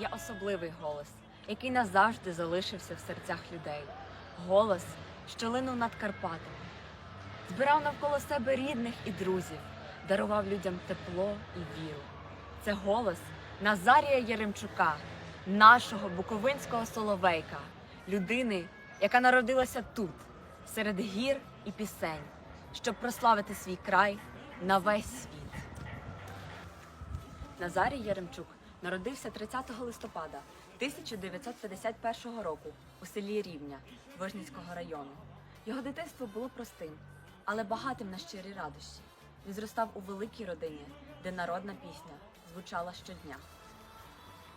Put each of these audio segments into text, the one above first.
є особливий голос, який назавжди залишився в серцях людей. Голос, що линув над Карпатами, збирав навколо себе рідних і друзів, дарував людям тепло і віру. Це голос Назарія Єремчука, нашого буковинського соловейка, людини, яка народилася тут, серед гір і пісень, щоб прославити свій край на весь світ. Назарій Яремчук народився 30 листопада 1951 року у селі Рівня Вижницького району. Його дитинство було простим, але багатим на щирі радощі. Він зростав у великій родині, де народна пісня звучала щодня.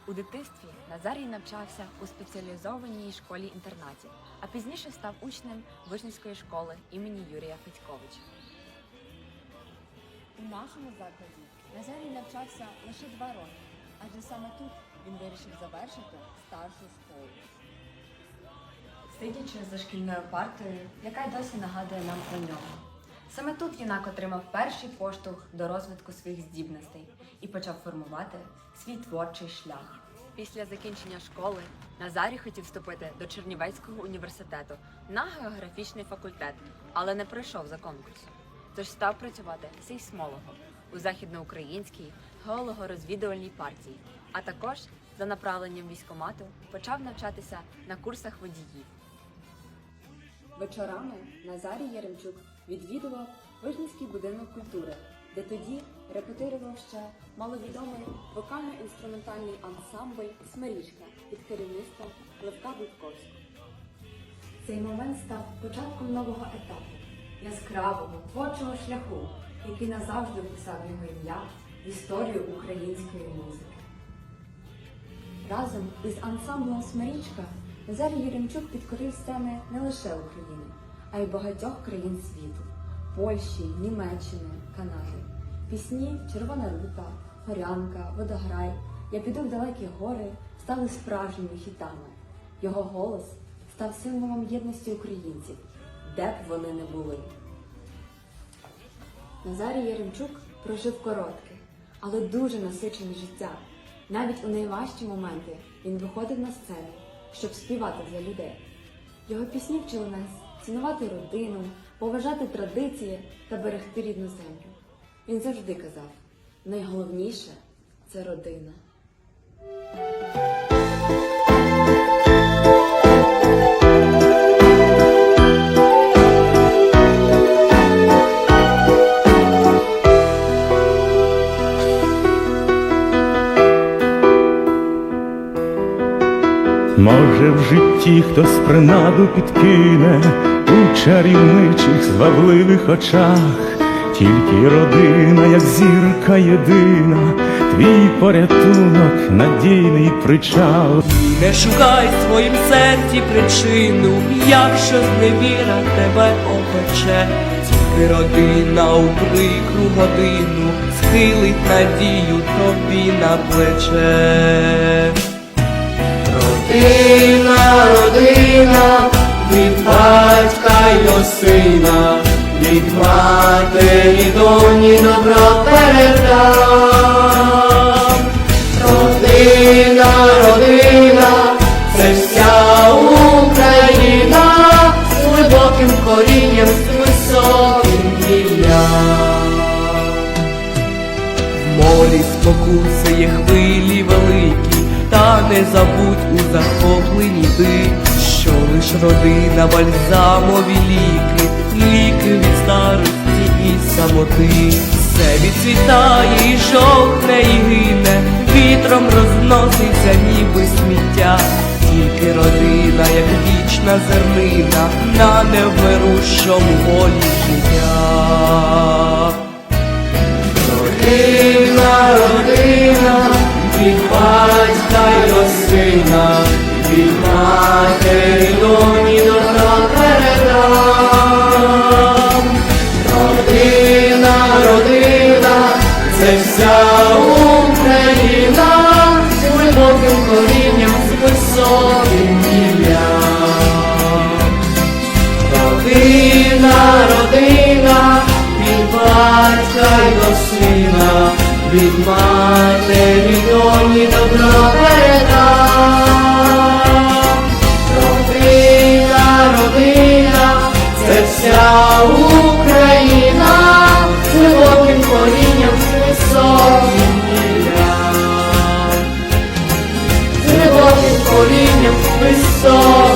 У дитинстві Назарій навчався у спеціалізованій школі-інтернаті, а пізніше став учнем Вижницької школи імені Юрія Федьковича. У нашому закладі Назарій навчався лише два роки, адже саме тут він вирішив завершити старшу школу. Сидячи за шкільною партою, яка й досі нагадує нам про нього. Саме тут юнак отримав перший поштовх до розвитку своїх здібностей і почав формувати свій творчий шлях. Після закінчення школи Назарій хотів вступити до Чернівецького університету на географічний факультет, але не пройшов за конкурсом. Тож став працювати сейсмологом у західноукраїнській геолого-розвідувальній партії, а також за направленням військомату почав навчатися на курсах водіїв. Вечорами Назарій Яремчук відвідував Вижницький будинок культури, де тоді репетирував ще маловідомий вокально-інструментальний ансамбль Смирічка під керівництвом Левка Будковського. Цей момент став початком нового етапу, яскравого творчого шляху, який назавжди вписав його ім'я історію української музики. Разом із ансамблем Смирічка Назарій Єремчук підкорив сцени не лише України, а й багатьох країн світу Польщі, Німеччини, Канади. Пісні Червона рута, Горянка, Водограй, Я піду в далекі гори стали справжніми хітами. Його голос став символом єдності українців, де б вони не були. Назарій Яремчук прожив коротке, але дуже насичене життя. Навіть у найважчі моменти він виходив на сцену, щоб співати для людей. Його пісні вчили нас цінувати родину, поважати традиції та берегти рідну землю. Він завжди казав: найголовніше це родина. Може, в житті хтось принаду підкине у чарівничих звабливих очах, тільки родина, як зірка єдина, твій порятунок, надійний причал. Не шукай в своїм серці причину, якщо зневіра тебе опече, тільки родина у прикру годину схилить надію тобі на плече. Родина, родина, від батька й до сина, від матері доні добро передам. Родина, родина, це вся Україна з глибоким корінням, з високим гіллям. В морі спокуси хвилі великі, та не забудь у захопленні ти, що лиш родина бальзамові ліки, ліки від старості і самоти. Все відцвітає і жовтне і гине, вітром розноситься, ніби сміття. Тільки родина, як вічна зернина, на невмирущому волі життя. Родина, родина, від батька від матері доні добро передай. Родина, родина, це вся Україна, глибоким корінням високим ля, глибоким корінням високим.